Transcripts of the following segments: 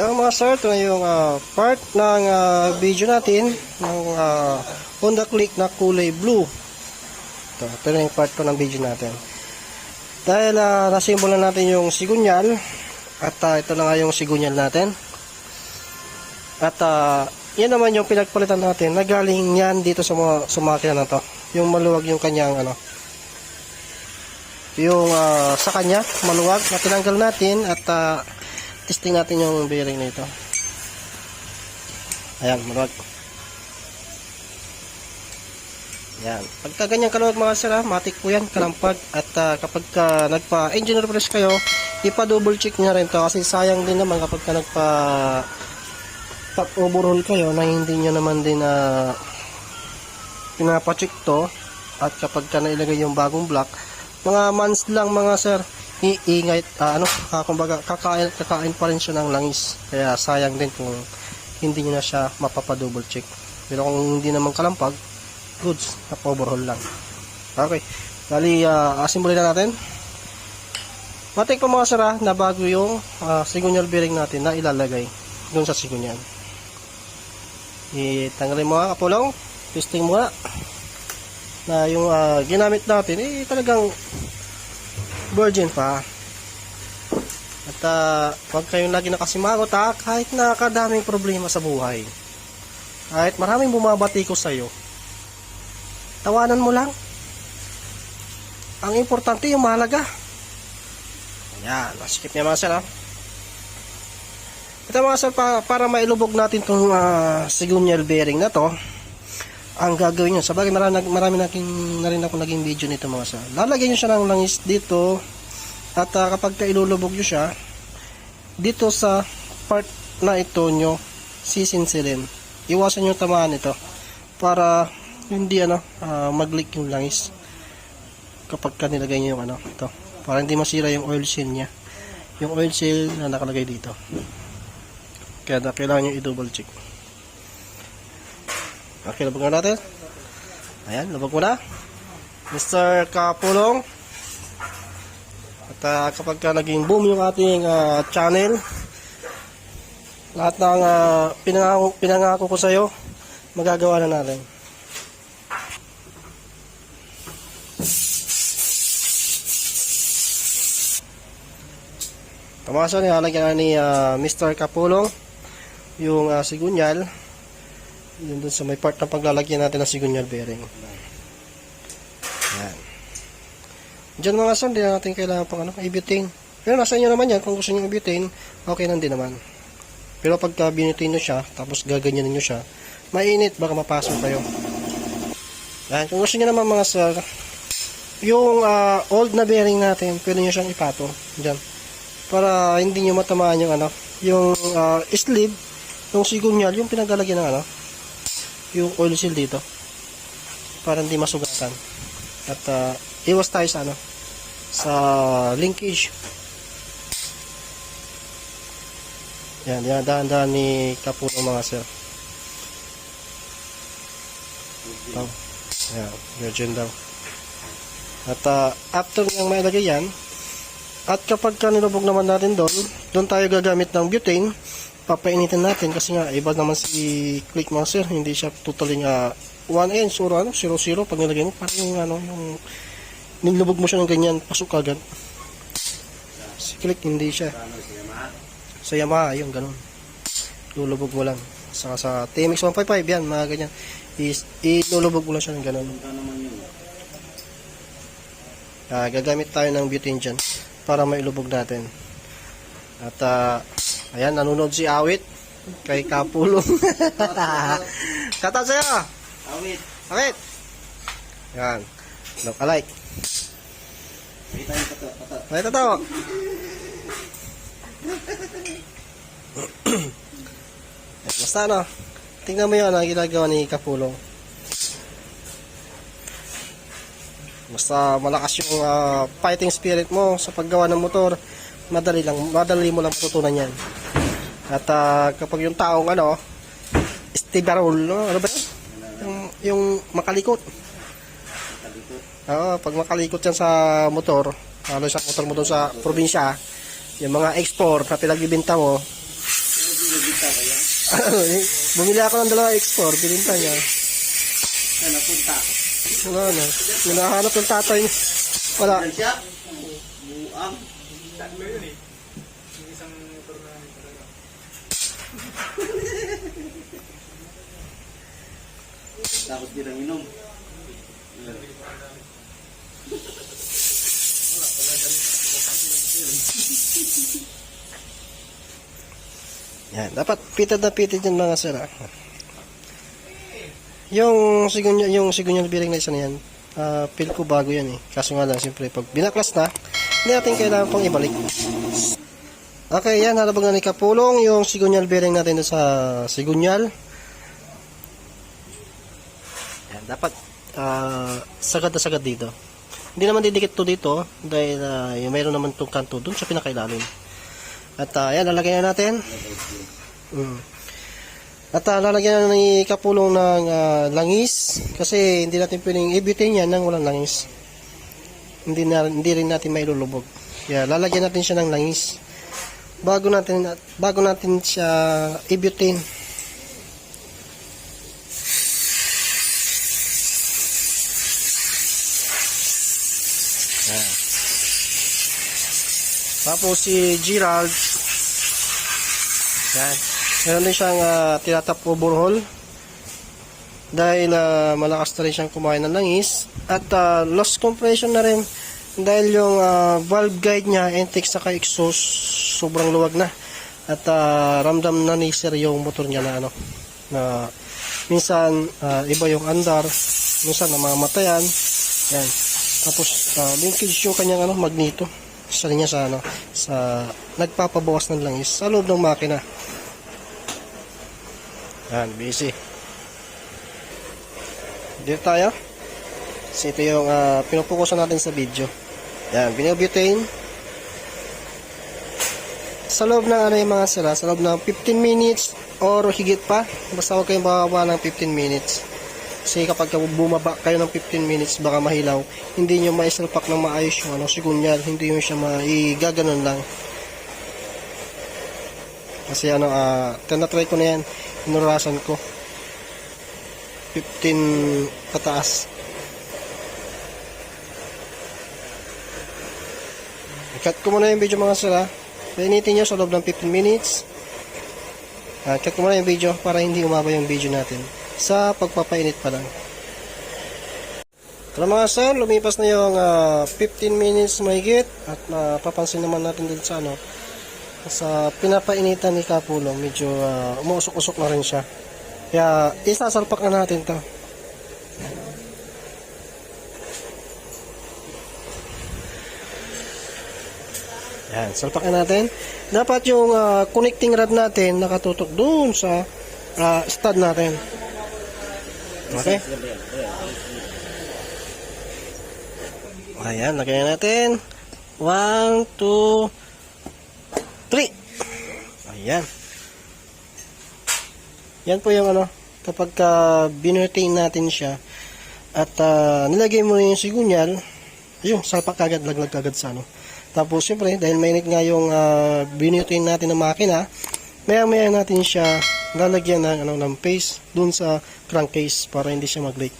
Ito mga sir, ito na yung ah, part ng ah, video natin ng ah, Honda Click na kulay blue. Ito, ito na yung part 2 ng video natin. Dahil uh, nasimbolan natin yung sigunyal at ah, ito na nga yung sigunyal natin. At ah, yan naman yung pinagpalitan natin na galing yan dito sa mga sumakyan na to. Yung maluwag yung kanyang ano. Yung ah, sa kanya, maluwag na tinanggal natin at ah, testing natin yung bearing nito. Ayan, maluwag. Yan. Pagka ganyan kaluwag mga sir, matik po yan, kalampag. At ah, kapag ka nagpa-engineer press kayo, ipa-double check nyo rin to kasi sayang din naman kapag ka nagpa top overhaul kayo na hindi nyo naman din na pinapacheck to at kapag ka nailagay yung bagong block mga months lang mga sir iingay ah, ano ah, kumbaga kakain, kakain pa rin siya ng langis. Kaya sayang din kung hindi nyo na siya mapapa-double check. Pero kung hindi naman kalampag goods top overhaul lang. Okay. Bali uh, asimbulin na natin. Matik po mga sir ah, na bago yung uh, sigunyal bearing natin na ilalagay doon sa sigunyal itanggalin mo nga kapulong. Testing mo nga. Na yung ah, ginamit natin eh talagang virgin pa. At uh, kayong lagi nakasimagot ha kahit nakakadaming problema sa buhay. Kahit maraming bumabati ko sa'yo. Tawanan mo lang. Ang importante yung mahalaga. Yan naskip niya mga sir ha ito mga sir, pa, para mailubog natin itong uh, sigunyal bearing na to, ang gagawin nyo, sabagay marami, marami naking, na rin ako naging video nito mga sir. Lalagyan nyo siya ng langis dito, at uh, kapag ka ilulubog nyo siya, dito sa part na ito nyo, sisinsilin. Iwasan nyo tamaan ito, para hindi ano, uh, mag-leak yung langis. Kapag ka nilagay nyo yung ano, ito. Para hindi masira yung oil seal niya. Yung oil seal na nakalagay dito. Kaya na kailangan nyo i-double check. Okay, labag na natin. Ayan, labag na. Mr. Kapulong. At ah, kapag ka naging boom yung ating ah, channel, lahat ng uh, pinangako, pinangako ko sa'yo, magagawa na natin. Tamaso, nilalagyan na ni ah, Mr. Kapulong yung uh, sigunyal yun dun sa may part ng paglalagyan natin ng sigunyal bearing. Yan. Dyan mga son hindi na natin kailangan pang ano, i-butane. Pero nasa inyo naman yan kung gusto nyo i-butane okay lang din naman. Pero pagka binutane nyo siya tapos gaganyan nyo siya mainit baka mapasok kayo. Yan kung gusto nyo naman mga sir yung ah, old na bearing natin pwede nyo siyang ipato dyan para hindi nyo matamaan yung ano yung ah, sleeve yung sigunyal, yung pinaglalagyan ng ano, yung oil seal dito. Para hindi masugatan. At uh, iwas tayo sa ano, sa linkage. Yan, yan, dahan-dahan ni Kapulong mga sir. Ito. Yan, virgin daw. At uh, after niyang mailagay yan, at kapag ka nilubog naman natin doon, doon tayo gagamit ng butane papainitin natin kasi nga iba naman si Click Master hindi siya totally nga 1 inch or ano 0 0 pag nilagay mo parang yung ano yung nilubog mo siya ng ganyan pasok agad. Si Click hindi siya. Sa Yamaha yung ganun. Lulubog mo lang. Saka sa TMX 155 yan mga ganyan. Is ilulubog mo lang siya ng ganun. Ah, gagamit tayo ng butane dyan para mailubog natin. At uh, Ayan, nanonood si Awit kay Kapulong. Kata sa'yo. Awit. Awit. Yan. Look alike. Kita yung pato. Pato. Ay, totoo. Ayan, Basta ano, tingnan mo yun ang ginagawa ni Kapulong. Basta malakas yung ah, fighting spirit mo sa paggawa ng motor, madali lang, madali mo lang matutunan yan. At ah, kapag yung taong ano, stibarol, no? ano ba yun? Yung, yung makalikot. Oo, pag makalikot yan sa motor, lalo sa motor mo doon sa probinsya, yung mga export na pinagbibinta mo? Ano bumili ako ng dalawa X4, bininta niya. Saan napunta? Ano, ano, hinahanap ng tatay niya. Wala. Siya? Buang. Tapos din ang inom. Yan, dapat pitad na pitad yan mga sir. ah. Yung sigunya, yung sigunya bearing na isa na yan, ah, feel ko bago yan eh. Kaso nga lang, siyempre, pag binaklas na, hindi natin kailangan pang ibalik. Okay, yan, halabag na ni Kapulong, yung sigunyal bearing natin sa sigunyal. Yan, dapat ah, sagad na sagad dito. Hindi naman didikit to dito, dahil ah, yung mayroon naman itong kanto doon sa pinakailalim. At uh, yan, lalagyan na natin. Mm. At uh, lalagyan na ni Kapulong ng ah, langis kasi hindi natin pwedeng ibitin yan nang walang langis. Hindi, na, hindi rin natin mailulubog. Kaya lalagyan natin siya ng langis. Bago natin bago natin siya ibitin. Tapos si Gerald. Yan. Meron din siyang uh, tinatap overhaul dahil ah, malakas na rin siyang kumain ng langis. At ah, loss compression na rin. Dahil yung ah, valve guide niya intake sa exhaust sobrang luwag na. At ah, ramdam na ni sir yung motor niya na ano na minsan ah, iba yung andar minsan namamatayan. Yan. Tapos ah, linkage yung kanyang ano magneto sa niya sa ano sa nagpapabawas ng langis sa loob ng makina. Yan busy. Dito tayo. Kasi ito yung uh, pinupukusan natin sa video. Yan binibutane sa loob ng ano yung mga sila sa loob ng 15 minutes or higit pa basta huwag kayong bababa ng 15 minutes kasi kapag bumaba kayo ng 15 minutes baka mahilaw hindi nyo maisalpak ng maayos yung ano sigunyal hindi nyo siya maigaganon lang. Kasi ano ah uh, tinatry ko na yan. Inurasan ko. 15 pataas. Cut ko muna yung video mga sila painitin nyo sa loob ng 15 minutes. Uh, cut ko muna yung video para hindi umaba yung video natin sa pagpapainit pa lang. Tara mga sir, lumipas na yung ah, 15 minutes mahigit at mapapansin naman natin din sa ano sa pinapainitan ni Kapulong medyo uh, umuusok-usok na rin siya. Kaya isasalpak na natin to. Yan, salpak na natin. Dapat yung ah, connecting rod natin nakatutok doon sa ah, stud natin okay Ayan, lagyan natin. 1, 2, 3. Ayan. Yan po yung ano, kapag uh, binutin natin siya at uh, nilagay mo na yung sigunyal, yung salpak kagad, laglag kagad sa ano. Tapos siyempre, dahil mainit nga yung uh, binutin natin ng makina, maya maya natin siya lalagyan ng, ano, ng paste dun sa crankcase para hindi siya mag-leak.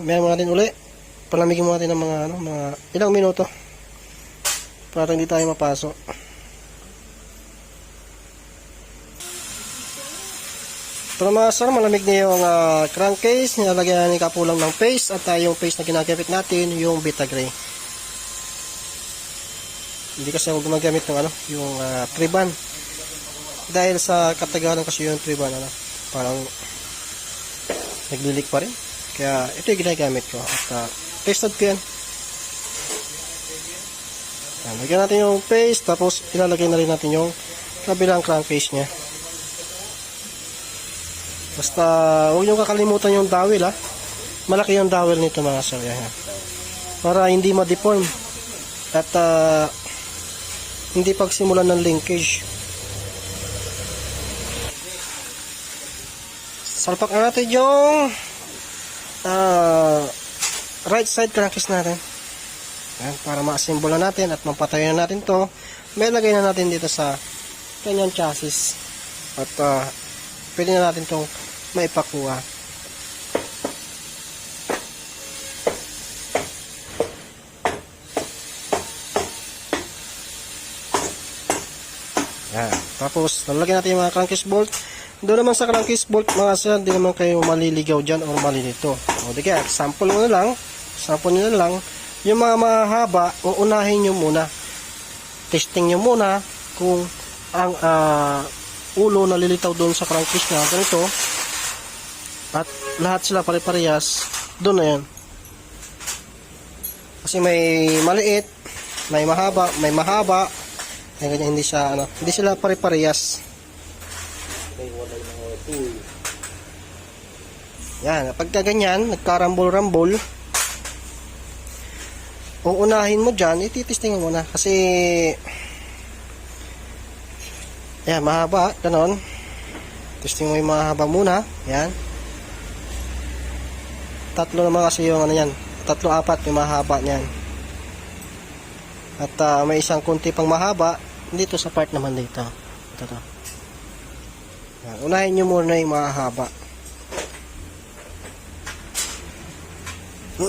Maya mo natin uli, palamigin mo natin ng mga, ano, mga ilang minuto para hindi tayo mapasok. Pero mga malamig na yung uh, crankcase, nilalagyan ni Kapulang ng paste at uh, yung paste na ginagamit natin, yung Vita Gray. Hindi kasi ako gumagamit ng ano, yung uh, triban. Dahil sa katagalan kasi yung triban, ano, parang naglilik pa rin. Kaya ito yung ginagamit ko. At uh, tested ko yan. Yan, natin yung paste, tapos ilalagay na rin natin yung kabilang crankcase niya. Basta, huwag nyo kakalimutan yung dowel ha. Malaki yung dowel nito mga sir. Yan. Para hindi ma-deform. At uh, hindi pagsimulan ng linkage. Salpak na natin yung uh, right side crankcase natin. Yan, para ma-assemble na natin at mapatayo na natin to. May lagay na natin dito sa kanyang chassis. at ah, pwede na natin itong maipakuha. Yan. Tapos, lalagyan natin yung mga crankcase bolt. Doon naman sa crankcase bolt, mga sir, hindi naman kayo maliligaw dyan or malilito. O, di kaya, sample mo na lang. Sample nyo na lang. Yung mga mahaba, uunahin nyo muna. Testing nyo muna kung ang ah, ulo na lilitaw doon sa crankcase na ganito at lahat sila pare-parehas doon na yan kasi may maliit may mahaba may mahaba ay ganyan hindi siya ano hindi sila pare-parehas yan pagka ganyan nagkarambol-rambol uunahin mo dyan ititesting mo muna kasi yan mahaba ganon. Testing mo yung mahaba muna yan. Tatlo naman kasi yung ano yan tatlo apat yung mahaba niyan. At ah, may isang kunti pang mahaba dito sa part naman dito. Ito to yan. unahin nyo muna yung mahaba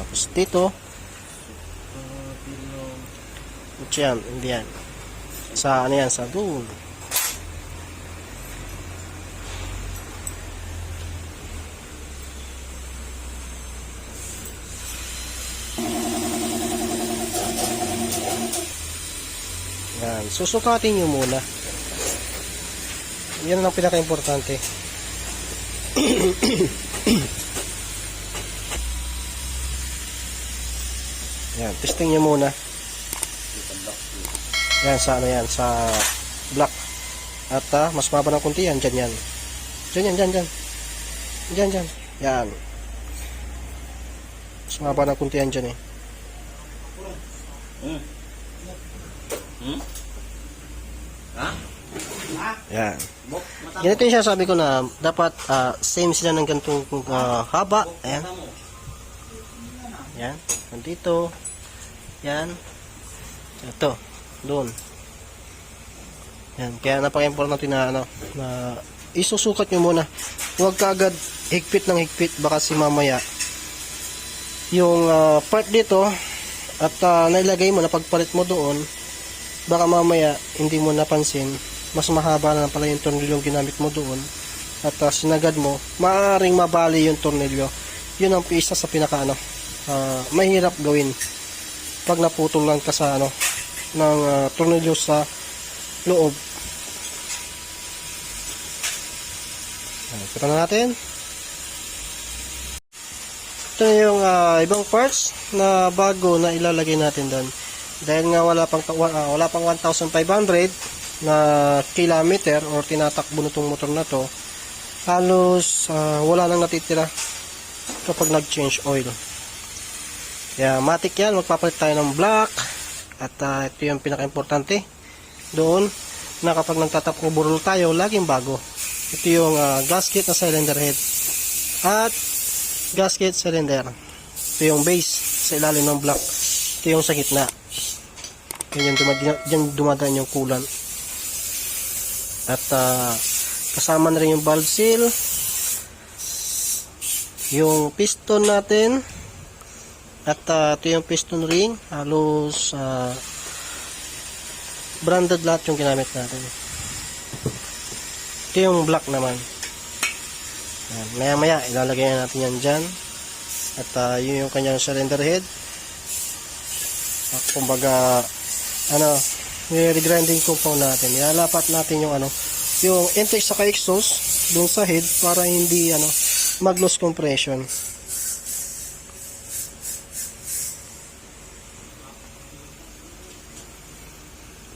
tapos dito uh, yan hindi yan sa ano yan sa doon Yan. Susukatin nyo muna. Yan ang pinaka-importante. yan. Testing nyo muna. Yan. Sa ano yan. Sa block. At ah, mas maba ng kunti yan. Dyan yan. Dyan yan. Dyan. Dyan. Dyan. Dyan. Yan. Mas maba ng kunti yan dyan eh. Hmm? Hmm? Ha? Yan. Ganito yung sabi ko na dapat ah, same sila ng ganitong ah, haba. Ayan. Yan. Nandito. Yan. Ito. Doon. Yan. Kaya napaka-importante na ano, na isusukat nyo muna. Huwag ka agad higpit ng higpit. Baka si mamaya yung ah, part dito at ah, nailagay mo na pagpalit mo doon baka mamaya hindi mo napansin mas mahaba na pala yung tornilyo yung ginamit mo doon. At ah, sinagad mo maaaring mabali yung tornilyo. Yun ang isa sa pinaka ano ah, mahirap gawin pag naputol lang ka sa ano ng ah, tornilyo sa loob. Kita na natin. Ito na yung ah, ibang parts na bago na ilalagay natin doon. Dahil nga wala pang ah, wala pang 1,500 na kilometer or tinatakbo nitong motor na to halos ah, wala nang natitira kapag nag-change oil. Kaya matik yan magpapalit tayo ng black. At ah, ito yung pinaka-importante. Doon na kapag nagtatap overall tayo laging bago. Ito yung ah, gasket na cylinder head. At gasket cylinder. Ito yung base sa ilalim ng block ito yung sa gitna. Yan yung dumadaan yung kulan at ah, kasama na rin yung valve seal yung piston natin at ah, ito yung piston ring halos ah, branded lahat yung ginamit natin. Ito yung black naman. Yan, maya maya ilalagay na natin yan dyan. At ah, yun yung kanyang cylinder head. At kumbaga ano i-regrinding compound natin. Ilalapat natin yung ano yung intake sa exhaust dun sa head para hindi ano mag loss compression.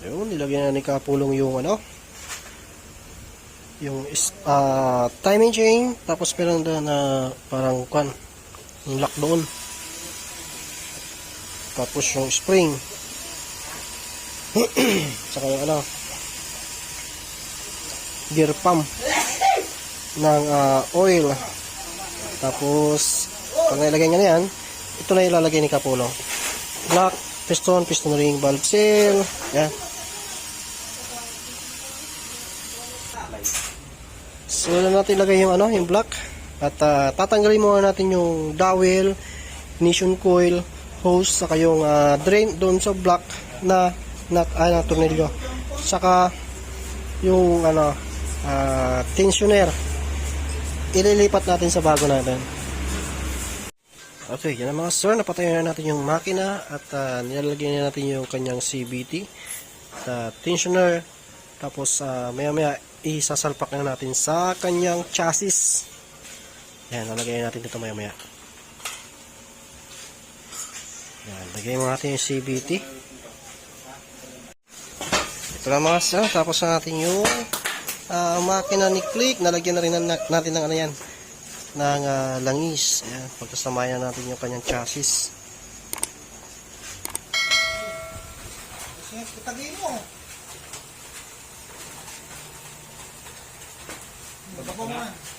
Yun nilagyan na ni Kapulong yung ano yung ah, timing chain tapos meron doon na parang kwan yung lock doon. Tapos yung spring saka yung ano gear pump ng ah, oil. Tapos pag nailagay niya yan ito na ilalagay ni Kapulong block, piston, piston ring, valve seal. Yan. So, na natin ilagay yung ano, yung block. At ah, tatanggalin muna natin yung dowel, ignition coil, hose, saka yung ah, drain doon sa block na nut ay na tornilyo. Saka yung ano, ah, tensioner. Ililipat natin sa bago natin. Okay, yan ang mga sir. Napatayin na natin yung makina at ah, nilalagay na natin yung kanyang CVT. At ah, tensioner. Tapos ah, maya maya isasalpak na natin sa kanyang chassis. Yan, lalagay natin dito maya maya. Yan, lagay mo natin yung CVT. Ito na mga sir. Tapos na natin yung ah, makina ni Click. Nalagyan na rin na, natin ng ano yan ng ah, langis. Ayan, pagkasamayan natin yung kanyang chassis. Tagin mo. Baba mo.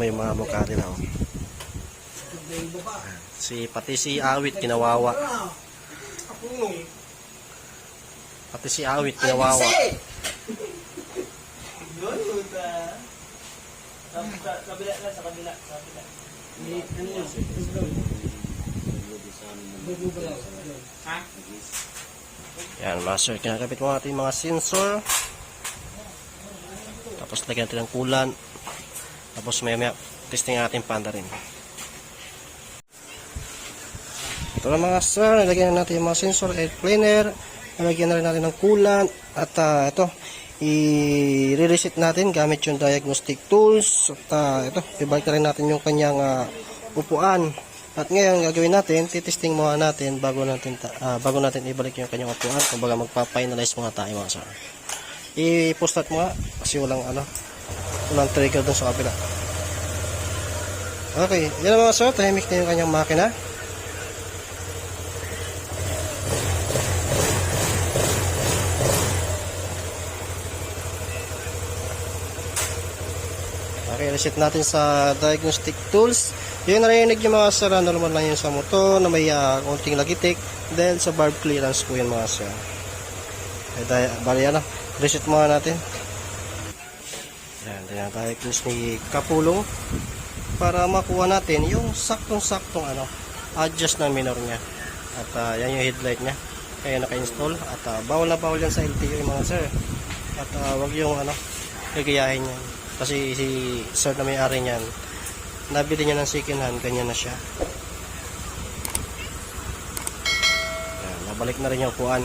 Mo yung mga mukha nila. Oh. Si, pati si Awit, kinawawa. Pati si Awit, kinawawa. Sa kabila na, sa kabila, sa kabila. Yan, master, kinakabit mo natin mga sensor. Tapos lagyan natin ng kulan. Tapos maya maya, testing natin panda rin. Ito na mga sir, nilagyan na natin yung mga sensor, air cleaner. Nilagyan na rin natin ng kulan. At ah, ito, i-reset natin gamit yung diagnostic tools. At ah, ito, ibalik na rin natin yung kanyang ah, upuan. At ngayon, gagawin natin, titesting muna natin bago natin, ah, bago natin ibalik yung kanyang upuan. Kumbaga magpa-finalize muna tayo mga sir. I-post mo nga kasi walang ano, walang trigger doon sa kabila. Okay, yan mga sir, tahimik na yung kanyang makina. Okay, reset natin sa diagnostic tools. Yung narinig yung mga sir, ah, normal lang yun sa motor na may uh, konting lagitik dahil sa barb clearance po yun mga sir. Eh, bali ano, reset muna natin. Yan, dinadiagnose ni Kapulong para makuha natin yung saktong-saktong ano, adjust na minor niya. At ah, yan yung headlight niya. Kaya naka-install at ah, bawal na bawal yan sa LTO mga sir. At ah, wag yung ano, gagayahin niya. Kasi si sir na may-ari niyan, nabili niya ng second hand, ganyan na siya. Yan, nabalik na rin yung upuan.